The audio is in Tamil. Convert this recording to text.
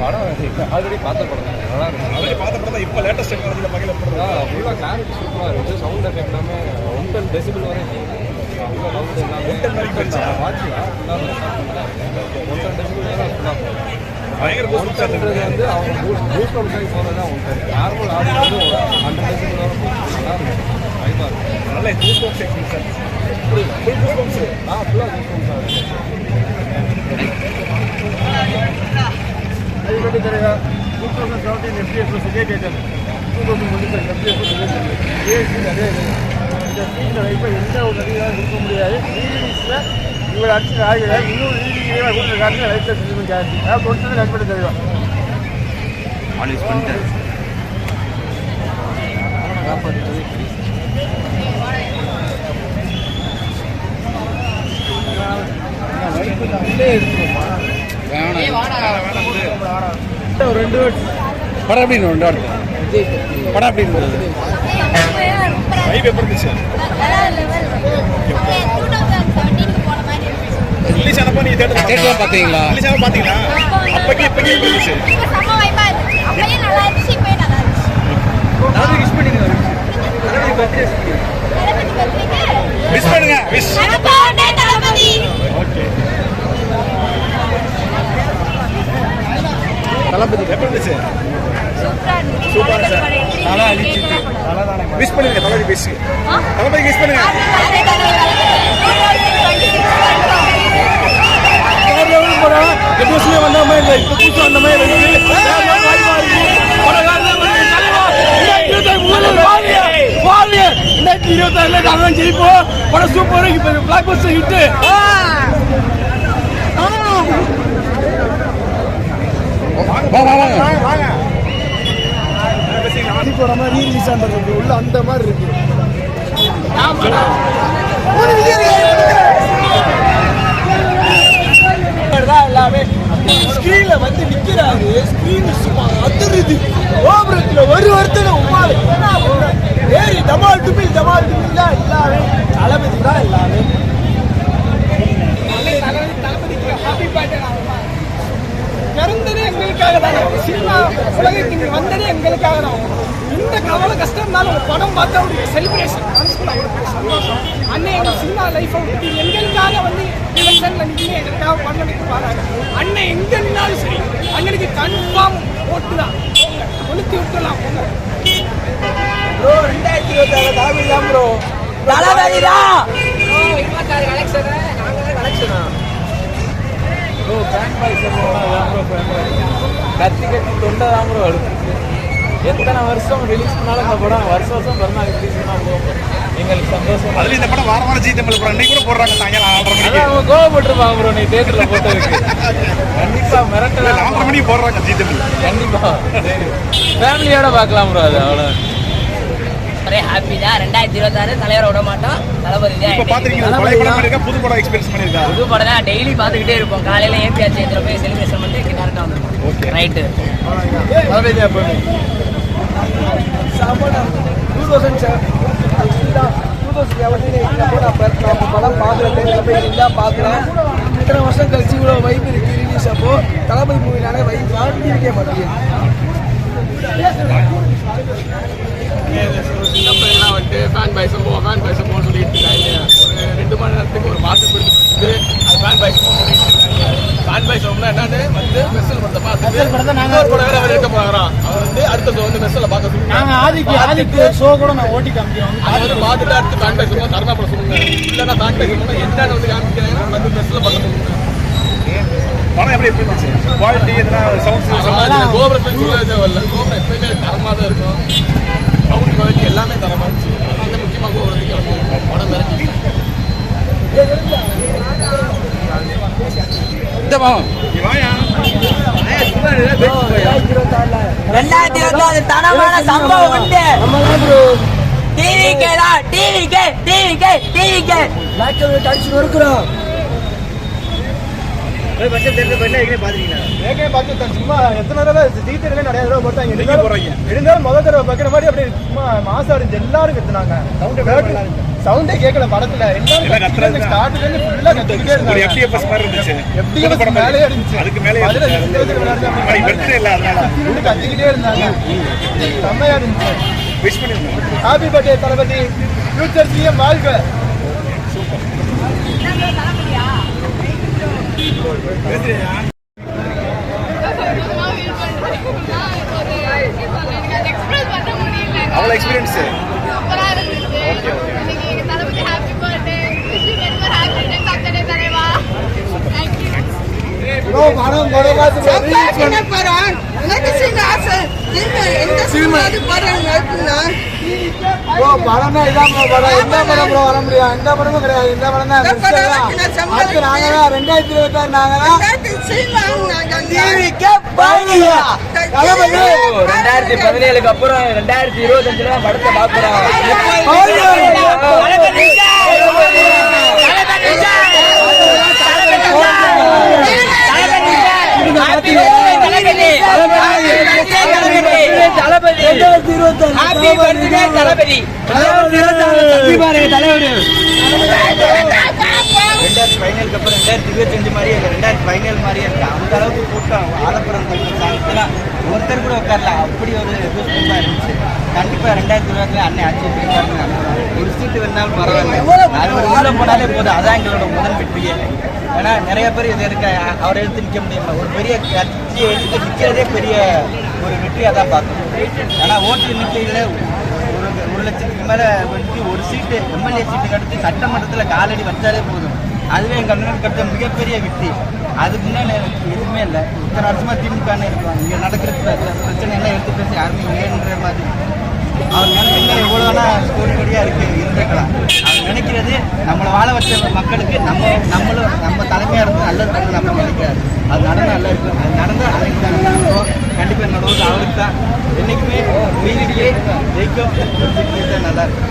படம் ஆல்ரெடி பார்த்த படம் தான். நல்லா இருக்கும். அவரை பார்த்த படம் தான். இப்போ லேட்டஸ்ட் டெக்னாலஜியில் மகிழ படம் ஃபுல்லாக கிளாரிட்டி சூப்பராக இருந்துச்சு சவுண்ட் எஃபெக்ட் எல்லாமே ஒன் டென் டெசிபிள் வரை பயங்கர வந்து அவங்க பூஸ்ட் அவுட் ஆகி போகிறது டென் நார்மல் ஆடி வந்து ஹண்ட்ரட் டெசிபிள் வரை. நல்லா இருக்கும். நல்ல boost box experience full boost box ஆ ஃபுல்லாக இவர் அடிச்சு ஆகல இன்னும் ரீலீஸே கொடுத்துருக்காங்க லைஃப்பில் சினிமா ஜாஸ்தி. அதாவது கொடுத்தது கட் பண்ணி தெரியும். பண்ணிட்டேன் ரெண்டு படம் எப்படி ரெண்டு வார்த்தை படம் இருந்துச்சு ரிலீஸ் ஆனப்போ நீங்க தேட்டர் பார்த்தீங்களா அப்போக்கே இப்போக்கே எப்படி இருந்துச்சு? விஷ் பண்ணிடுங்க மிஸ் பண்ணுங்க மிஸ் ஓகே தளபதி எப்படி இருந்துச்சு? சூப்பரா சார் நல்லா அழிச்சிட்டு. மிஸ் பண்ணுங்க தளபதி பேசி தளபதி மிஸ் பண்ணுங்க. எதுவும் வந்த மாதிரி இல்லை இப்போ புதுசு வந்த மாதிரி இருக்கு ரெண்டாயிரத்தி இருபத்தாறுல நாங்கள் ஜெயிப்போம் படம் சூப்பர் இப்போ பிளாக் பஸ்டர் ஹிட்டு போற மாதிரி ரீலீஸ் ஆனது. உள்ள அந்த மாதிரி இருக்கு. எல்லாமே ஸ்கிரீன்ல வந்து நிக்கிறாரு. ஸ்கிரீன் சும்மா அதிருது. கோபுரத்துல ஒரு வருத்தம் உமாள் ஏறி தமால் டுபில் தமால் டுபில் தான் எல்லாமே. தளபதி தான் எல்லாமே பிறந்ததே எங்களுக்காக தானே. சினிமா உலகத்துக்கு வந்ததே எங்களுக்காக தான். இந்த கவலை கஷ்டம் இருந்தாலும் ஒரு படம் பார்த்தா ஒரு செலிப்ரேஷன் மனசுக்குள்ள ஒரு சந்தோஷம். அண்ணன் சினிமா லைஃப்பை எங்களுக்காக எலெக்ஷன்ல நின்று எங்களுக்காக அண்ணன் எங்க இருந்தாலும் சரி அண்ணனுக்கு கன்ஃபார்ம் ஓட்டு தான். போங்க. கொளுத்தி விட்டுலாம் போங்க. ப்ரோ ரெண்டாயிரத்தி இருபத்தி ஆறு தளபதி தான் bro bro fan boys bro fan boys கத்தி கத்தி தொண்டை தான் ப்ரோ அழுத்துச்சு. எத்தனை வருஷம் ரிலீஸ் பண்ணாலும் இந்த படம் வருஷம் வருஷம் பிறந்தாங்க ரிலீஸ் பண்ணா போகும். எங்களுக்கு சந்தோஷம் அதுல இந்த படம் வார வாரம் ஜி தமிழ் படம் இன்னைக்கு கூட போடுறாங்க சாயங்காலம் ஆறரை மணிக்கு. அவங்க கோவப்பட்டிருப்பாங்க ப்ரோ நீ தேட்டர்ல போட்டதுக்கு. கண்டிப்பா மிரட்டல நாலரை மணிக்கு போடுறாங்க ஜி தமிழ் கண்டிப்பா. சரி. ஃபேமிலியோட பார்க்கலாம் ப்ரோ அது அவ்வளோ ஒரே ஹாப்பி தான். ரெண்டாயிரத்தி இருபத்தாறு தலைவரை விட மாட்டோம். தளபதி தான் இப்போ பாத்திருக்கீங்க பழைய படம் பண்ணிருக்கா புது படம் எக்ஸ்பீரியன்ஸ் பண்ணிருக்கா புது படம் தான். டெய்லி பார்த்துக்கிட்டே இருப்போம். காலையில ஏபிஆர் சேர்த்துல போய் செலிப்ரேஷன் பண்ணிட்டு டேரக்டாக வந்துருக்கோம். ரைட்டு தளபதி அப்போ டூ தௌசண்ட் செவன்டீன் நான் படம் பார்க்குறேன் தேட்டரில் போய் இருந்தால் பார்க்குறேன் இத்தனை வருஷம் கழிச்சு இவ்வளோ வைப் இருக்கு ரிலீஸ் அப்போ தளபதி மூவினாலே வைப் இருக்கே மாட்டேங்குது சின்ன பையன்லாம் வந்துட்டு ஃபேன் பாய்ஸ் போவோம் ஃபேன் போக சொல்லிட்டு இருக்காங்க ஒரு ரெண்டு மணி நேரத்துக்கு ஒரு மாசம் பிடிச்சிட்டு அது ஃபேன் பாய்ஸ் போக சொல்லிட்டு இருக்காங்க ஃபேன் பாய்ஸ் வந்து என்னன்னு வந்து மெஸ்ஸில் படத்தை பார்த்துட்டு நாங்கள் ஒரு படம் வேற அவர் இருக்க போகிறான் அவர் வந்து மெஸ்ஸில் பார்க்க சொல்லுங்க. நாங்கள் ஆதிக்கு ஆதிக்கு ஷோ கூட நான் ஓட்டி காமிக்கிறோம். அது வந்து பார்த்துட்டு அடுத்து பாய்ஸ் சொல்லுங்க. தரணா படம் சொல்லுங்க இல்லைன்னா பாய்ஸ் சொல்லுங்க. என்னன்னு வந்து காமிக்கிறாங்க வந்து மெஸ்ஸில் பார்க்க சொல்லுங்க. படம் எப்படி இருந்துச்சு குவாலிட்டி எதனா சவுண்ட்ஸ் கோபுரத்தை சொல்லவே தேவையில்ல. கோபுரம் எப்பயுமே தரமாக தான் இருக்கும். சவுண்ட் குவாலிட்டி எல்லாமே தரமாக இருந்துச்சு. அந்த முக்கியமாக கோபுரத்துக்கு படம் இந்த மாமா ரெண்டாயிரத்தி இருபத்தாறு தனமான சம்பவம் உண்டு. டிவிக்கே தான் மாதிரி அப்படியே சும்மா மாசம் அடிஞ்சு எல்லாரும் கத்துனாங்க. சவுண்ட் கேட்கல படத்துல. எல்லாம் எல்லாம் கத்துறது தான். ஸ்டார்ட்ல இருந்து ஃபுல்லா கத்திக்கிட்டே இருந்தாங்க மாதிரி இருந்துச்சு. படம் மேலேயே இருந்துச்சு. அதுக்கு மேலே அதுல இல்ல அதனால. கத்திக்கிட்டே இருந்தாங்க. செம்மையா இருந்துச்சு. விஷ் பண்ணிருந்தேன் happy birthday Thalapathy. Future CM வாழ்க. முடியல அவ்வளோ எக்ஸ்பீரியன்ஸ் சூப்பரா இருந்துச்சு இன்னைக்கு எங்க Thalapathy happy birthday happy birthday Saturday தலைவா தேங்க்யூ ப்ரோ படம் படம் பார்த்து ப்ரோ படம்னா இதான் படம் எந்த படம் ப்ரோ வர முடியும் எந்த படமும் கிடையாது. இந்த படம் தான். best தான். அடுத்து நாங்க தான் ரெண்டாயிரத்தி இருபத்தி ஆறு நாங்க தான் ரெண்டாயிரத்தி பதினேழுக்கு அப்புறம் ரெண்டாயிரத்தி இருபத்தஞ்சுல படத்தை பார்க்குறோம் ரெண்டாயிரத்தி பதினேழுக்கு அப்புறம் ரெண்டாயிரத்தி இருபத்தஞ்சு மாதிரியே இல்லை ரெண்டாயிரத்தி பதினேழு மாதிரியே இருக்கு அந்த அளவுக்கு கூட்டம் ஆலப்புறம் ஒருத்தர் கூட உட்காரல. அப்படி ஒரு இருந்துச்சு. கண்டிப்பாக ரெண்டாயிரத்தி இருபதுல அண்ணன் ஆட்சி ஒரு சீட்டு வேணாலும் பரவாயில்ல. அது ஒரு உள்ள போனாலே போதும். அதான் எங்களோட முதல் வெற்றியே. ஏன்னா நிறைய பேர் இது இருக்க அவரை எடுத்து நிற்க முடியல. ஒரு பெரிய கட்சியை எடுத்து நிற்கிறதே பெரிய ஒரு வெற்றியாக தான் பார்க்கணும். ஏன்னா ஓட்டு எண்ணிக்கையில் ஒரு ஒரு லட்சத்துக்கு மேலே வந்து ஒரு சீட்டு எம்எல்ஏ சீட்டுக்கு அடுத்து சட்டமன்றத்தில் காலடி வச்சாலே போதும். அதுவே எங்கள் அண்ணன் கிடைச்ச மிகப்பெரிய வெற்றி. அதுக்கு முன்னாடி எனக்கு எதுவுமே இல்லை. இத்தனை வருஷமாக திமுகன்னு இருக்கும். இங்கே நடக்கிற பிரச்சனை எல்லாம் எடுத்து பேசி யாருமே இல்லைன்ற மாதிரி. அவர் நினைக்கிற எவ்வளோனா கோடி கோடியாக இருக்கு இருந்திருக்கலாம். அவர் நினைக்கிறது நம்மளை வாழ வச்ச மக்களுக்கு நம்ம நம்மளும் நம்ம தலைமையாக இருந்து நல்லது பண்ண நம்ம நினைக்கிறாரு. அது நடந்தால் நல்லா இருக்கும். அது நடந்தால் அதுக்கு தான் நடக்கும் கண்டிப்பாக என்னோட அவருக்கு தான் என்றைக்குமே மீறியே ஜெயிக்கும். நல்லா இருக்கும்.